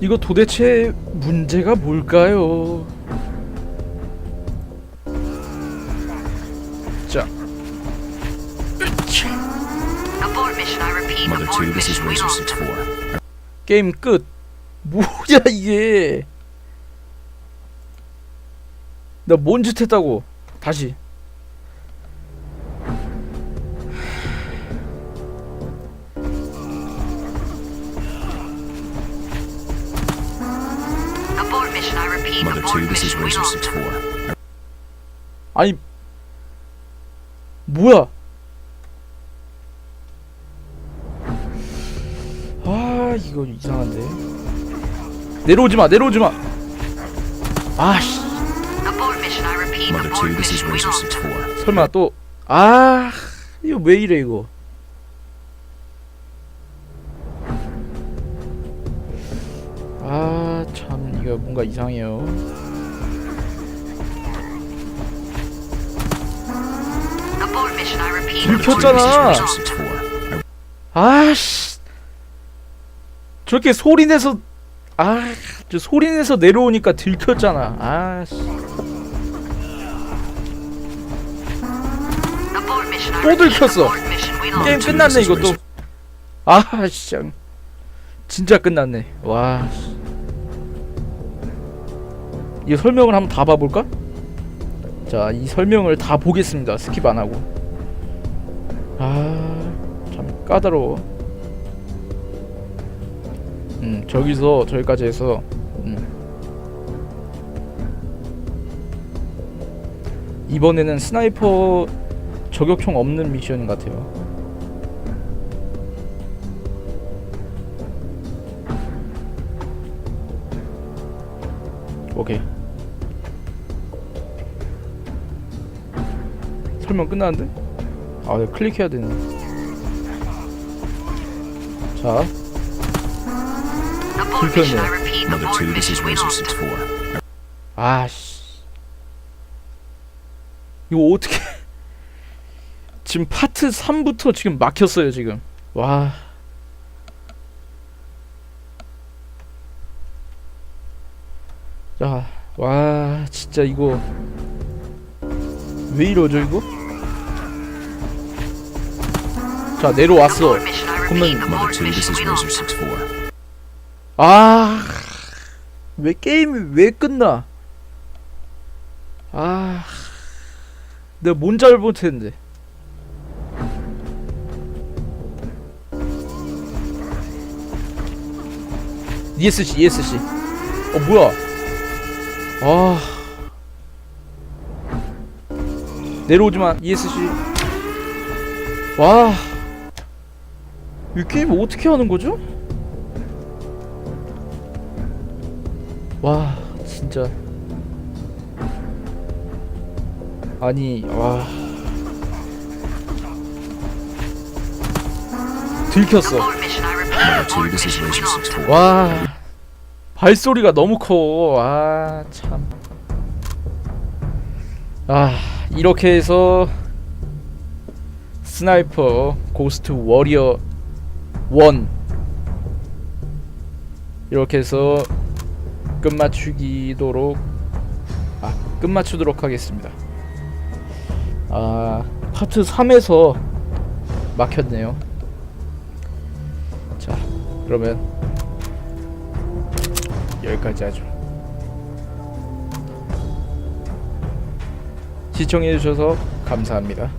이거 도대체 문제가 뭘까요? 자, Abort mission, I repeat. Mother abort 2, this is mission. We Razor lost him. 6-4. 게임 끝. 뭐야 이게? 나 뭔 짓 했다고? 다시. Mother abort 2, this is him. 6-4. 아니 뭐야? 아 이거 이상한데. 내려오지 마, 내려오지 마. 아씨. Mother Abort 2, this is him. 6-4. 설마 또 아, 이거 왜 이래 이거? 참 이거 뭔가 이상해요. Abort mission, I repeat. Mother two, Mother 2, this is 켰잖아. Razor 6-4. 아씨 저렇게 소리 내서 아 저 소리 내서 내려오니까 들켰잖아 아씨 또. 들켰어. 게임. 끝났네 이것도 아 씨 진짜 끝났네 와 씨. 이 설명을 한번 다 봐볼까? 자 이 설명을 다 보겠습니다. 스킵 안 하고. 아 참 까다로워. 음 저기서 저기까지 해서 음. 이번에는 스나이퍼 저격총 없는 미션 같아요. 오케이 설명 끝났는데? 아 내가 클릭해야 되네 자 Abort mission, 들켰네. I repeat. Mother Abort 2, this is mission. We Razor lost him. 6-4. 아씨 이거 어떻게 지금 파트 3부터 지금 막혔어요 지금 와 자, 와 진짜 이거 왜 이러죠 이거? 자 내려왔어 그러면 repeat. Mother Abort 2, this mission. is We Razor lost him. 6-4. 아, 왜 게임이 왜 끝나? 아, 내가 뭔 잘못했는데. ESC, ESC. 어, 뭐야? 아. 내려오지 마, ESC. 와. 이 게임 어떻게 하는 거죠? 와 진짜 아니 와 들켰어 Abort mission, I repeat. Mother 2, Abort this is mission. We Razor lost him. 6-4. 와 발소리가 너무 커아참 아 이렇게 해서 스나이퍼 고스트 워리어 1 이렇게 해서 끝마치기도록 아 끝마치도록 하겠습니다. 아 파트 3에서 막혔네요. 자 그러면 여기까지 하죠. 시청해주셔서 감사합니다